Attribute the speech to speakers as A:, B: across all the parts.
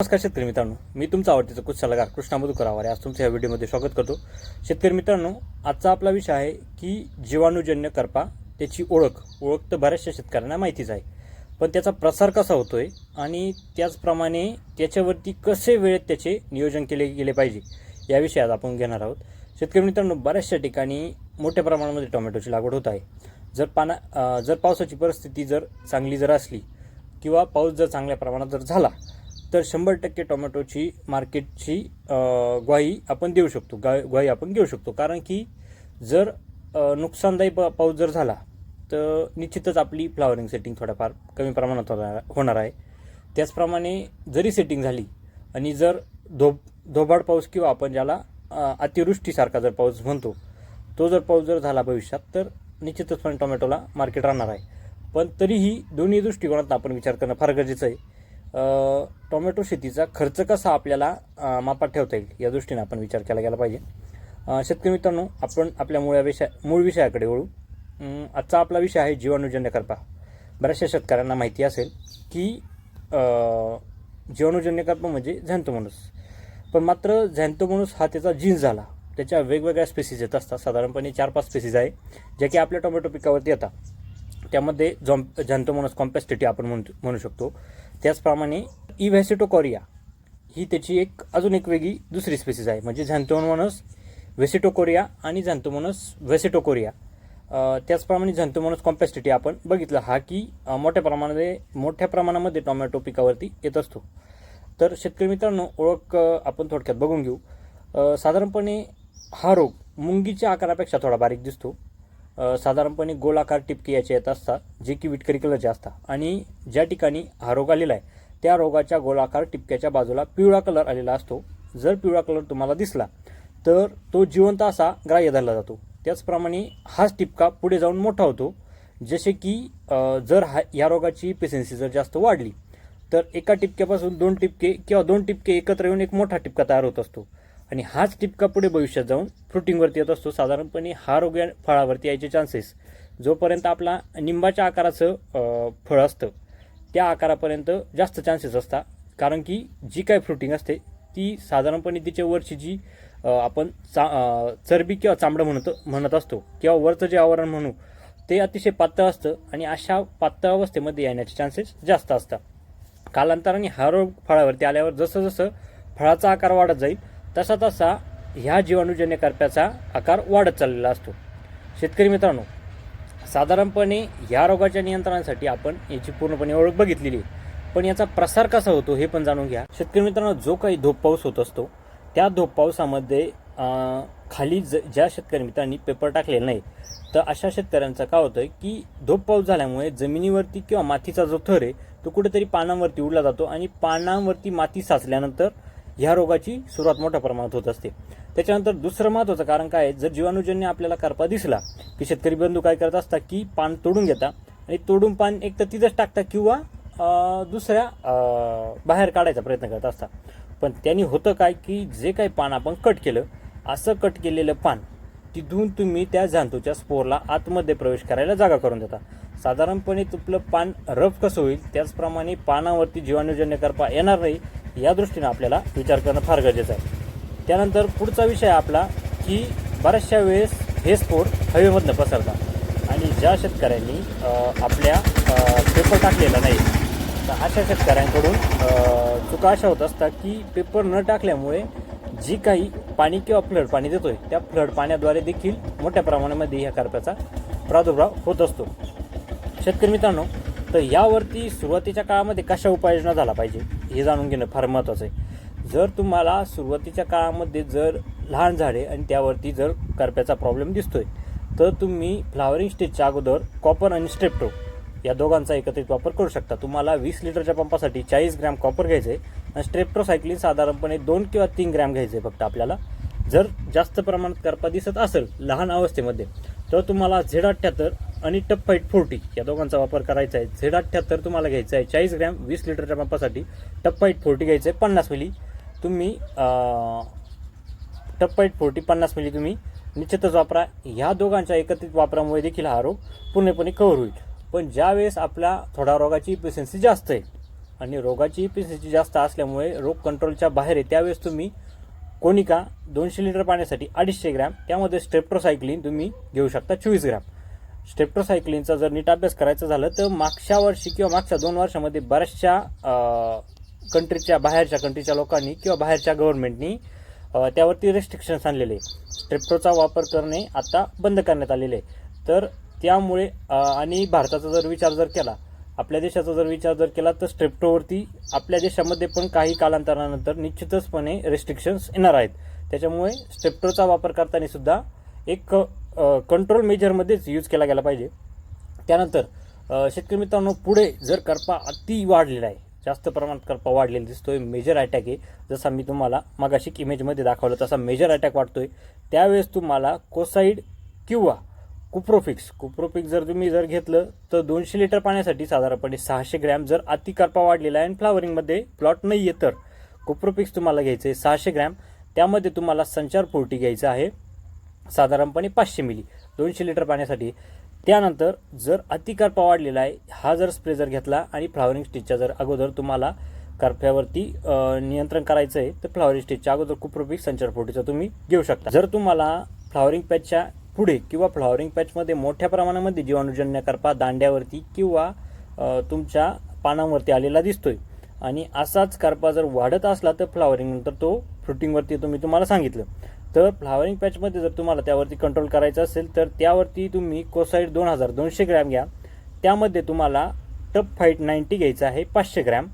A: नमस्कार शेतकरी मित्रांनो मी तुमचा आवडतीचा कुछ सल्लागार कृष्णा मधुकर आज तुमच्या या व्हिडिओमध्ये स्वागत करतो. शेतकरी मित्रांनो आजचा आपला विषय आहे की जीवाणूजन्य करपा त्याची ओळख ओळख तर बऱ्याचशा शेतकऱ्यांना माहितीच आहे. पण त्याचा प्रसार कसा होतोय आणि त्याचप्रमाणे त्याच्यावरती कसे वेळेत त्याचे नियोजन केले गेले पाहिजे याविषयी आज आपण घेणार आहोत. शेतकरी मित्रांनो बऱ्याचशा ठिकाणी मोठ्या प्रमाणामध्ये टोमॅटोची लागवड होत आहे. जर पाना जर पावसाची परिस्थिती जर चांगली जर असली किंवा पाऊस जर चांगल्या प्रमाणात जर झाला तर शंभर टक्के टोमॅटोची मार्केटची ग्वाही आपण देऊ शकतो. गा ग्वाही आपण घेऊ शकतो. कारण की जर नुकसानदायी प पाऊस जर झाला तर निश्चितच आपली फ्लावरिंग सेटिंग थोड्याफार कमी प्रमाणात होणार होणार आहे. त्याचप्रमाणे जरी सेटिंग झाली आणि जर धो धोबाड पाऊस किंवा आपण ज्याला अतिवृष्टीसारखा जर पाऊस म्हणतो तो जर पाऊस जर झाला भविष्यात तर निश्चितच पण टोमॅटोला मार्केट राहणार आहे. पण तरीही दोन्ही दृष्टिकोनात आपण विचार करणं फार गरजेचं आहे. टोमॅटो शेतीचा खर्च कसा आपल्याला मापात ठेवता येईल? या दृष्टीने आपण विचार केला गेला पाहिजे. शेतकरी मित्रांनो आपण आपल्या मूळ विषय मूळ विषयाकडे वळू. आजचा आपला विषय आहे जीवाणूजन्य करपा. बऱ्याचशा शेतकऱ्यांना माहिती असेल की जीवाणूजन्य करपा म्हणजे झॅन्थोमोनस पण मात्र झॅन्थोमोनस हा त्याचा जीन्स झाला. त्याच्या वेगवेगळ्या स्पेसीज येत असतात. साधारणपणे चार पाच स्पेसीज आहे ज्या की आपल्या टोमॅटो पिकावरती येतात. त्यामध्ये झॉम झॅन्थोमोनस कॉम्पॅस्टिटी आपण म्हणू म्हणू शकतो. त्याचप्रमाणे इव्हॅसिटोकॉरिया ही त्याची एक अजून एक वेगळी दुसरी स्पेसिस आहे म्हणजे झॅन्थोमोनस व्हेसिटोकोरिया आणि झॅन्थोमोनस व्हेसिटोकोरिया त्याचप्रमाणे झॅन्थोमोनस कॉम्पॅसिटी आपण बघितलं हा की मोठ्या प्रमाणामध्ये मोठ्या प्रमाणामध्ये टोमॅटो पिकावरती येत असतो. तर शेतकरी मित्रांनो ओळख आपण थोडक्यात बघून घेऊ. साधारणपणे हा रोग मुंगीच्या आकारापेक्षा थोडा बारीक दिसतो. साधारणपणे गोलाकार टिपके याचे येत असतात जे की विटकरी कलरचे असतात. आणि ज्या ठिकाणी हा रोग आलेला आहे त्या रोगाच्या गोलाकार टिपक्याच्या बाजूला पिवळा कलर आलेला असतो. जर पिवळा कलर तुम्हाला दिसला तर तो जिवंत असा ग्राह्य धरला जातो. त्याचप्रमाणे हाच टिपका पुढे जाऊन मोठा होतो. जसे की जर हा या रोगाची पेसेन्सी जर जास्त वाढली तर एका टिपक्यापासून दोन टिपके किंवा दोन टिपके एकत्र येऊन एक मोठा टिपका तयार होत असतो. आणि हाच टिपका पुढे भविष्यात जाऊन फ्रुटिंगवरती येत असतो. साधारणपणे हा रोग या फळावरती यायचे चान्सेस जोपर्यंत आपला निंबाच्या आकाराचं फळ असतं त्या आकारापर्यंत जास्त चान्सेस असतात. कारण की जी काय फ्रुटिंग असते ती साधारणपणे तिच्या वरची जी आपण चा चरबी किंवा चांबडं म्हणतो म्हणत असतो किंवा वरचं जे आवरण म्हणू ते अतिशय पातळ असतं आणि अशा पातळ अवस्थेमध्ये येण्याचे चान्सेस जास्त असतात. कालांतराने हा रोग फळावरती आल्यावर जसं जसं फळाचा आकार वाढत जाईल तसा तसा ह्या जीवाणूजन्य करप्याचा आकार वाढत चाललेला असतो. शेतकरी मित्रांनो साधारणपणे या रोगाच्या नियंत्रणासाठी आपण याची पूर्णपणे ओळख बघितलेली आहे. पण याचा प्रसार कसा होतो हे पण जाणून घ्या. शेतकरी मित्रांनो जो काही धोप पाऊस होत असतो त्या धोप पावसामध्ये खाली ज ज्या शेतकरी मित्रांनी पेपर टाकलेला नाही तर अशा शेतकऱ्यांचं काय होतं की धोप पाऊस झाल्यामुळे जमिनीवरती किंवा मातीचा जो थर आहे तो कुठेतरी पानांवरती उडला जातो आणि पानांवरती माती साचल्यानंतर ह्या रोगाची सुरुवात मोठ्या प्रमाणात होत असते. त्याच्यानंतर दुसरं महत्त्वाचं कारण काय आहे? जर जीवाणूजन्य आपल्याला करपा दिसला की शेतकरी बंधू काय करत असतात की पान तोडून घेता आणि तोडून पान एक तर तिथंच टाकता किंवा दुसऱ्या बाहेर काढायचा प्रयत्न करत असतात. पण त्यांनी होतं काय की जे काही पान आपण कट केलं असं कट केलेलं पान तिथून तुम्ही त्या जांतूच्या स्पोरला आतमध्ये प्रवेश करायला जागा करून देता. साधारणपणे तुपलं पान रफ कसं होईल? त्याचप्रमाणे पानावरती जीवाणूजन्य करपा येणार नाही या दृष्टीने आपल्याला विचार करणं फार गरजेचं आहे. त्यानंतर पुढचा विषय आपला की बऱ्याचशा वेळेस हे स्फोट हवेमधनं पसरतात. आणि ज्या शेतकऱ्यांनी आपल्या पेपर टाकलेला नाही तर अशा शेतकऱ्यांकडून चुका अशा होत असतात की पेपर न टाकल्यामुळे जी काही पाणी किंवा फ्लड पाणी देतोय त्या फ्लड पाण्याद्वारे देखील मोठ्या प्रमाणामध्ये ह्या करप्याचा प्रादुर्भाव होत असतो. शेतकरी मित्रांनो तर यावरती सुरुवातीच्या काळामध्ये कशा उपाययोजना झाला पाहिजे? हे जाणून घेणं फार महत्त्वाचं आहे. जर तुम्हाला सुरुवातीच्या काळामध्ये जर लहान झाडे आणि त्यावरती जर करप्याचा प्रॉब्लेम दिसतोय तर तुम्ही फ्लावरिंग स्टेजच्या अगोदर कॉपर आणि स्ट्रेप्टो या दोघांचा एकत्रित वापर करू शकता. तुम्हाला वीस लिटरच्या पंपासाठी चाळीस ग्रॅम कॉपर घ्यायचं आहे आणि स्ट्रेप्टोसायक्लिन साधारणपणे दोन किंवा तीन ग्रॅम घ्यायचं आहे फक्त आपल्याला. जर जास्त प्रमाणात करपा दिसत असेल लहान अवस्थेमध्ये तर तुम्हाला झेड अठ्ठ्याहत्तर आणि टप फाईट फोर्टी या दोघांचा वापर करायचा आहे. झेड अठ्ठ्याहत्तर तुम्हाला घ्यायचं आहे. चाळीस ग्रॅम वीस लिटरच्या पंपासाठी टप फाईट फोर्टी घ्यायचं आहे. पन्नास मिली तुम्ही टप फाईट फोर्टी पन्नास मिली तुम्ही निश्चितच वापरा. ह्या दोघांच्या एकत्रित वापरामुळे देखील हा रोग पूर्णपणे कव्हर होईल. पण ज्यावेळेस आपल्या थोडा रोगाची इफिशियन्सी जास्त आहे आणि रोगाची इफिशियन्सी जास्त असल्यामुळे रोग कंट्रोलच्या बाहेर आहे त्यावेळेस तुम्ही कोनिका दोनशे लिटर पाण्यासाठी अडीचशे ग्रॅम त्यामध्ये स्ट्रेप्टोसायक्लिन तुम्ही घेऊ शकता चोवीस ग्रॅम. स्टेप्टोसायक्लिनचा जर नीट अभ्यास करायचा झालं तर मागच्या वर्षी किंवा मागच्या दोन वर्षामध्ये बऱ्याचशा कंट्रीच्या बाहेरच्या कंट्रीच्या लोकांनी किंवा बाहेरच्या गव्हर्नमेंटनी त्यावरती रेस्ट्रिक्शन्स आणलेले. स्ट्रेप्टोचा वापर करणे आता बंद करण्यात आलेले. आहे तर त्यामुळे आणि भारताचा जर विचार जर केला आपल्या देशाचा जर विचार जर केला तर स्ट्रेप्टोवरती आपल्या देशामध्ये पण काही कालांतरानंतर निश्चितचपणे रेस्ट्रिक्शन्स येणार आहेत. त्याच्यामुळे स्ट्रेप्टोचा वापर करताना सुद्धा एक कंट्रोल मेजरमध्येच यूज केला गेला पाहिजे. त्यानंतर शेतकरी मित्रांनो पुढे जर करपा अति वाढलेला आहे जास्त प्रमाणात करपा वाढलेला दिसतोय मेजर अटॅक आहे जसा मी तुम्हाला मागाशी इमेजमध्ये दाखवलं तसा मेजर अटॅक वाढतोय त्यावेळेस तुम्हाला कोसाईड किंवा कुप्रोफिक्स कुप्रोफिक्स जर तुम्ही जर घेतलं तर दोनशे लिटर पाण्यासाठी साधारणपणे सहाशे ग्रॅम जर अति करपा वाढलेला आहे आणि फ्लावरिंगमध्ये प्लॉट नाही आहे तर कुप्रोफिक्स तुम्हाला घ्यायचं आहे सहाशे ग्रॅम त्यामध्ये तुम्हाला संचार फोर्टी घ्यायचं आहे. साधारणपणे पाचशे मिली दोनशे लिटर पाण्यासाठी. त्यानंतर जर अतिकारपा वाढलेला आहे हा जर स्प्रे जर घेतला आणि फ्लावरिंग स्टेजच्या जर अगोदर तुम्हाला करफ्यावरती नियंत्रण करायचं आहे तर फ्लावरिंग स्टेजच्या अगोदर कुप्रोपिक संचारफोटीचा तुम्ही घेऊ शकता. जर तुम्हाला फ्लावरिंग पॅचच्या पुढे किंवा फ्लावरिंग पॅचमध्ये मोठ्या प्रमाणामध्ये जीवाणूजन्य करपा दांड्यावरती किंवा तुमच्या पानांवरती आलेला दिसतोय आणि असाच करपा जर वाढत असला तर फ्लावरिंग नंतर तो फ्रुटिंगवरती तुम्ही तुम्हाला सांगितलं. तर फ्लावरिंग पॅचमध्ये जर तुम्हाला त्यावरती कंट्रोल करायचं असेल तर त्यावरती तुम्ही कोसाईड दोन हजार दोनशे ग्रॅम घ्या. त्यामध्ये तुम्हाला टप फाईट नाईन्टी घ्यायचं आहे पाचशे ग्रॅम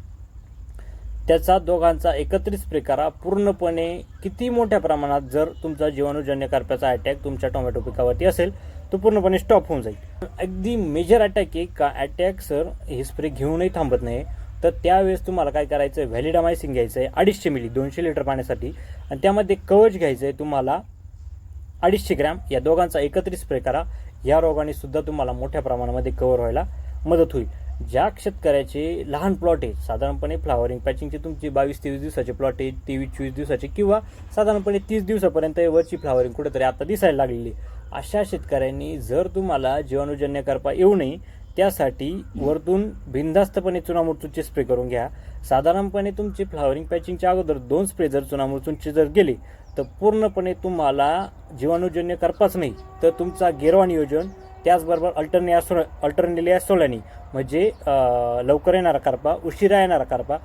A: त्याचा दोघांचा एकत्रित स्प्रे करा. पूर्णपणे किती मोठ्या प्रमाणात जर तुमचा जीवाणूजन्य करप्याचा अटॅक तुमच्या टोमॅटो पिकावरती असेल तो पूर्णपणे स्टॉप होऊन जाईल. अगदी मेजर अटॅक आहे का? अटॅक सर हे स्प्रे घेऊनही थांबत नाही. तर त्यावेळेस तुम्हाला काय करायचं आहे व्हॅलिडामायसिन घ्यायचं आहे अडीचशे मिली दोनशे लिटर पाण्यासाठी. आणि त्यामध्ये कवच घ्यायचं आहे तुम्हाला अडीचशे ग्रॅम. या दोघांचा एकत्रित स्प्रे करा. या रोगाने सुद्धा तुम्हाला मोठ्या प्रमाणामध्ये कव्हर व्हायला मदत होईल. ज्या शेतकऱ्याचे लहान प्लॉट आहे साधारणपणे फ्लावरिंग पॅचिंगचे तुमची बावीस तेवीस दिवसाचे प्लॉट आहे तेवीस चोवीस दिवसाचे किंवा साधारणपणे तीस दिवसापर्यंत वरची फ्लावरिंग कुठेतरी आता दिसायला लागलेली अशा शेतकऱ्यांनी जर तुम्हाला जीवाणूजन्य करपा येऊ नये त्यासाठी वरतून बिनधास्तपणे चुनामुरचूचे स्प्रे करून घ्या. साधारणपणे तुमची फ्लावरिंग पॅचिंगच्या अगोदर दोन स्प्रे जर चुनामुरचूंचे जर गेले तर पूर्णपणे तुम्हाला जीवाणूजन्य करपाच नाही तर तुमचा गेरवा नियोजन त्याचबरोबर अल्टरने अल्टरनेलिया सोलॅनी म्हणजे लवकर येणारा करपा उशिरा येणारा करपा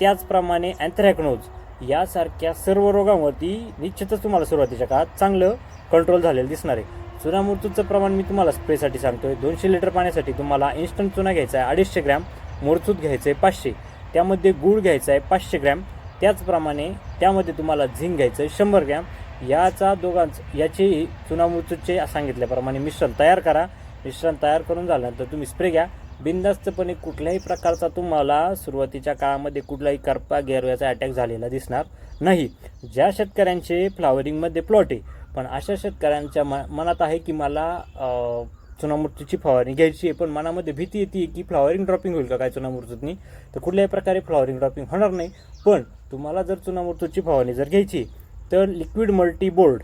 A: त्याचप्रमाणे अँथ्रॅक्नोज यासारख्या सर्व रोगांवरती निश्चितच तुम्हाला सुरुवातीच्या काळात चांगलं कंट्रोल झालेलं दिसणार आहे. चुना प्रमाण मी तुम्हाला स्प्रेसाठी सांगतोय. दोनशे लिटर पाण्यासाठी तुम्हाला इन्स्टंट चुना घ्यायचा आहे अडीचशे ग्रॅम. मोरचूत घ्यायचं आहे पाचशे. त्यामध्ये गूळ घ्यायचा आहे पाचशे ग्रॅम. त्याचप्रमाणे त्यामध्ये तुम्हाला झिंक घ्यायचं आहे शंभर ग्रॅम. याचा दोघांच याचेही चुनामुरचूचे सांगितल्याप्रमाणे मिश्रण तयार करा. मिश्रण तयार करून झाल्यानंतर तुम्ही स्प्रे घ्या. बिनधास्तपणे कुठल्याही प्रकारचा तुम्हाला सुरुवातीच्या काळामध्ये कुठलाही करपा गेरव्याचा अटॅक झालेला दिसणार नाही. ज्या शेतकऱ्यांचे फ्लावरिंगमध्ये प्लॉट आहे पण अशा शेतकऱ्यांच्या म मनात आहे की मला अं, चुनामुर्तीची फवारणी घ्यायची आहे पण मनामध्ये भीती येते की फ्लॉवरिंग ड्रॉपिंग होईल का काय चुनामुर्तूतनी तर कुठल्याही प्रकारे फ्लॉवरिंग ड्रॉपिंग होणार नाही. पण तुम्हाला जर चुनामुर्तूची फवारणी जर घ्यायची तर लिक्विड मल्टीबोर्ड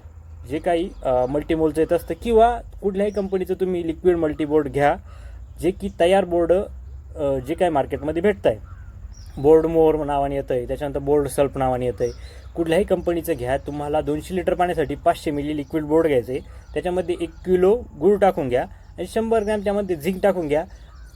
A: जे काही मल्टीमोलचं येत असतं किंवा कुठल्याही कंपनीचं तुम्ही लिक्विड मल्टीबोर्ड घ्या जे की तयार बोर्ड जे काय मार्केटमध्ये भेटत आहे बोर्ड मोर नावाने येतं आहे त्याच्यानंतर बोर्ड सल्प नावाने येतं आहे कुठल्याही कंपनीचं घ्या तुम्हाला दोनशे लिटर पाण्यासाठी पाचशे मिली लिक्विड बोर्ड घ्यायचं. आहे त्याच्यामध्ये एक किलो गूळ टाकून घ्या आणि शंभर ग्रॅम त्यामध्ये झिंक टाकून घ्या.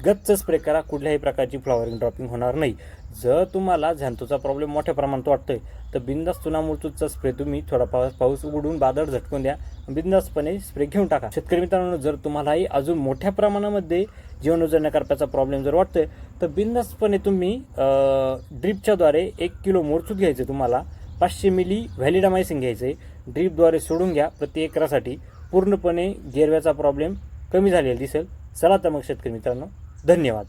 A: गच्च स्प्रे करा कुठल्याही प्रकारची फ्लॉवरिंग ड्रॉपिंग होणार नाही. जर तुम्हाला झांतूचा प्रॉब्लेम मोठ्या प्रमाणात वाटतोय तर बिंदास चुनामुळतूचा स्प्रे तुम्ही थोडा पाऊस पाऊस उघडून बादळ झटकून द्या. बिंदासपणे स्प्रे घेऊन टाका. शेतकरी मित्रांनो जर तुम्हालाही अजून मोठ्या प्रमाणामध्ये जीवनोजन्य करप्याचा प्रॉब्लेम जर वाटतोय तर बिंदासपणे तुम्ही ड्रीपच्याद्वारे एक किलो मोरचूत घ्यायचे तुम्हाला. पाचशे मिली व्हॅलिडामायसिन आहे ड्रीपद्वारे सोडून घ्या प्रति एकरासाठी. पूर्णपणे गेरव्याचा प्रॉब्लेम कमी झालेला दिसेल. चला तर मग शेतकरी मित्रांनो धन्यवाद.